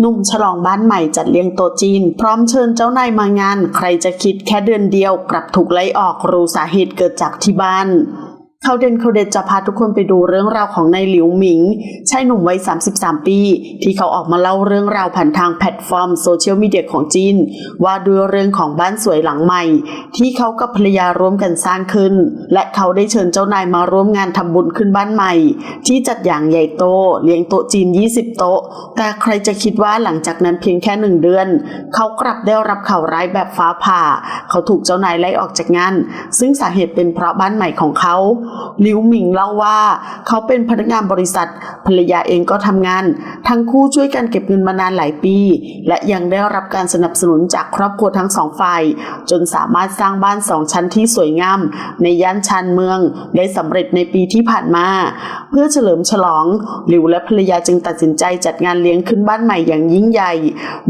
หนุ่มฉลองบ้านใหม่จัดเลี้ยงโต๊ะจีน พร้อมเชิญเจ้านายมางาน ใครจะคิดแค่เดือนเดียวกลับถูกไล่ออกรู้สาเหตุเกิดจากที่บ้าน เขาเด่นเขาเด็ดจะพาทุกคนไปดูเรื่องราวของนายหลิวหมิงชายหนุ่มวัย 33 ปี ที่เขาออกมาเล่าเรื่องราวผ่านทางแพลตฟอร์มโซเชียลมีเดียของจีน ว่าด้วยเรื่องของบ้านสวยหลังใหม่ ที่เขากับภรรยาร่วมกันสร้างขึ้น และเขาได้เชิญเจ้านายมาร่วมงานทำบุญขึ้นบ้านใหม่ ที่จัดอย่างใหญ่โตเลี้ยงโต๊ะจีน 20 โต๊ะ แต่ใครจะคิดว่าหลังจากนั้นเพียงแค่หนึ่งเดือน เขากลับได้รับข่าวร้ายแบบฟ้าผ่า เขาถูกเจ้านายไล่ออกจากงาน ซึ่งสาเหตุเป็นเพราะบ้านใหม่ของเขาลิวหมิงเล่าว่า เขาเป็นพนักงานบริษัท ภรรยาเองก็ทำงาน ทั้งคู่ช่วยกันเก็บเงินมานานหลายปี และยังได้รับการสนับสนุนจากครอบครัวทั้งสองฝ่าย จนสามารถสร้างบ้านสองชั้นที่สวยงาม ในย่านชานเมือง ได้สำเร็จในปีที่ผ่านมา เพื่อเฉลิมฉลองหลิวและภรรยาจึงตัดสินใจจัดงานเลี้ยงขึ้นบ้านใหม่อย่างยิ่งใหญ่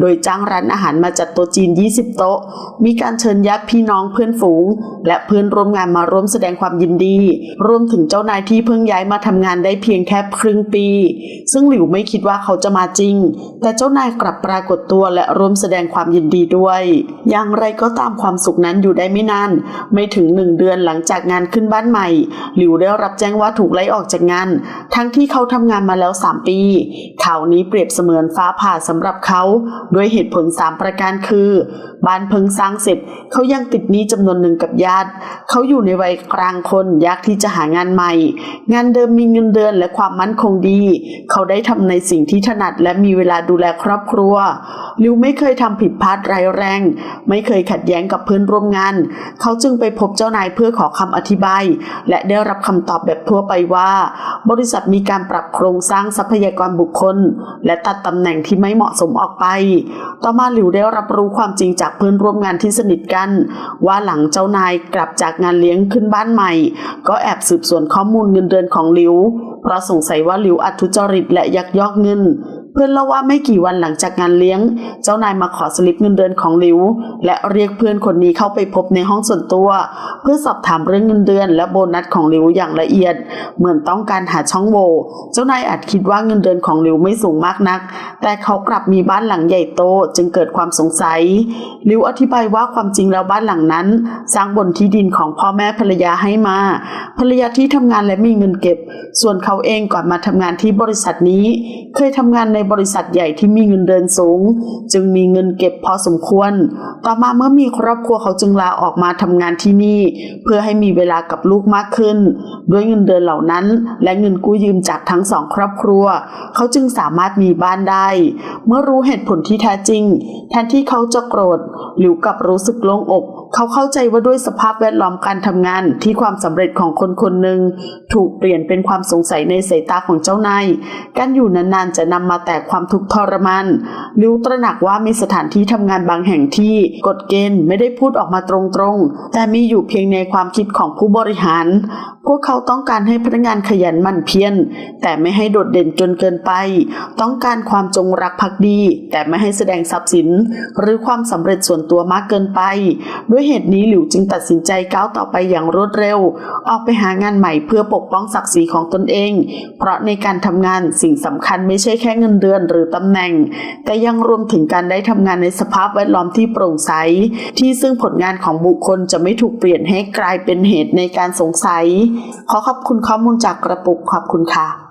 โดยจ้างร้านอาหารมาจัดโต๊ะจีน 20 โต๊ะ มีการเชิญญาติพี่น้องเพื่อนฝูง และเพื่อนร่วมงานมาร่วมแสดงความยินดีรวมถึงเจ้านายที่เพิ่งย้ายมาทำงานได้เพียงแค่ครึ่งปี ซึ่งหลิวไม่คิดว่าเขาจะมาจริง แต่เจ้านายกลับปรากฏตัวและร่วมแสดงความยินดีด้วย อย่างไรก็ตามความสุขนั้นอยู่ได้ไม่นาน ไม่ถึงหนึ่งเดือนหลังจากงานขึ้นบ้านใหม่ หลิวได้รับแจ้งว่าถูกไล่ออกจากงาน ทั้งที่เขาทำงานมาแล้ว 3 ปี ข่าวนี้เปรียบเสมือนฟ้าผ่าสำหรับเขา ด้วยเหตุผล 3 ประการคือ บ้านเพิ่งสร้างเสร็จ เขายังติดหนี้จำนวนหนึ่งกับญาติ เขาอยู่ในวัยกลางคนยากที่จะหางานใหม่ งานเดิมมีเงินเดือนและความมั่นคงดี เขาได้ทำในสิ่งที่ถนัดและมีเวลาดูแลครอบครัวลิวไม่เคยทำผิดพลาดร้ายแรง ไม่เคยขัดแย้งกับเพื่อนร่วมงาน เขาจึงไปพบเจ้านายเพื่อขอคำอธิบาย และได้รับคำตอบแบบทั่วไปว่า บริษัทมีการปรับโครงสร้างทรัพยากรบุคคล และตัดตำแหน่งที่ไม่เหมาะสมออกไป ต่อมาหลิวได้รับรู้ความจริงจากเพื่อนร่วมงานที่สนิทกัน ว่าหลังเจ้านายกลับจากงานเลี้ยงขึ้นบ้านใหม่ ก็แอบสืบสวนข้อมูลเงินเดือนของหลิวเพราะสงสัยว่าหลิวอัดทุจริตและยักยอกเงิน เพื่อนเล่าว่าไม่กี่วันหลังจากงานเลี้ยง เจ้านายมาขอสลิปเงินเดือนของหลิว และเรียกเพื่อนคนนี้เข้าไปพบในห้องส่วนตัว เพื่อสอบถามเรื่องเงินเดือน และโบนัสของหลิวอย่างละเอียด เหมือนต้องการหาช่องโหว่เจ้านายอาจคิดว่าเงินเดือนของหลิวไม่สูงมากนัก แต่เขากลับมีบ้านหลังใหญ่โตจึงเกิดความสงสัยหลิวอธิบายว่าความจริงแล้วบ้านหลังนั้น สร้างบนที่ดินของพ่อแม่ภรรยาให้มาภรรยาที่ทำงานและมีเงินเก็บ ส่วนเขาเองก่อนมาทำงานที่บริษัทนี้ เคยทำงานในบริษัทใหญ่ที่มีเงินเดือนสูง จึงมีเงินเก็บพอสมควร ต่อมาเมื่อมีครอบครัวเขาจึงลาออกมาทำงานที่นี่ เพื่อให้มีเวลากับลูกมากขึ้น ด้วยเงินเดือนเหล่านั้น และเงินกู้ยืมจากทั้งสองครอบครัว เขาจึงสามารถมีบ้านได้ เมื่อรู้เหตุผลที่แท้จริง แทนที่เขาจะโกรธหลิวกับรู้สึกโล่งอก เขาเข้าใจว่าด้วยสภาพแวดล้อมการทำงานที่ความสำเร็จของคนคนหนึ่งถูกเปลี่ยนเป็นความสงสัยในสายตาของเจ้านายการอยู่นานๆจะนำมาแต่ความทุกข์ทรมานหลิวตระหนักว่ามีสถานที่ทำงานบางแห่งที่กฎเกณฑ์ไม่ได้พูดออกมาตรงๆ แต่มีอยู่เพียงในความคิดของผู้บริหาร พวกเขาต้องการให้พนักงานขยันหมั่นเพียรแต่ไม่ให้โดดเด่นจนเกินไป ต้องการความจงรักภักดี แต่ไม่ให้แสดงทรัพย์สิน หรือความสำเร็จส่วนตัวมากเกินไป ด้วยเหตุนี้หลิวจึงตัดสินใจก้าวต่อไปอย่างรวดเร็ว ออกไปหางานใหม่เพื่อปกป้องศักดิ์ศรีของตนเอง เพราะในการทำงานสิ่งสำคัญไม่ใช่แค่เงินเดือนหรือตำแหน่ง แต่ยังรวมถึงการได้ทำงานในสภาพแวดล้อมที่โปร่งใส ที่ซึ่งผลงานของบุคคลจะไม่ถูกเปลี่ยนให้กลายเป็นเหตุในการสงสัย ขอขอบคุณข้อมูลจากกระปุกขอบคุณค่ะ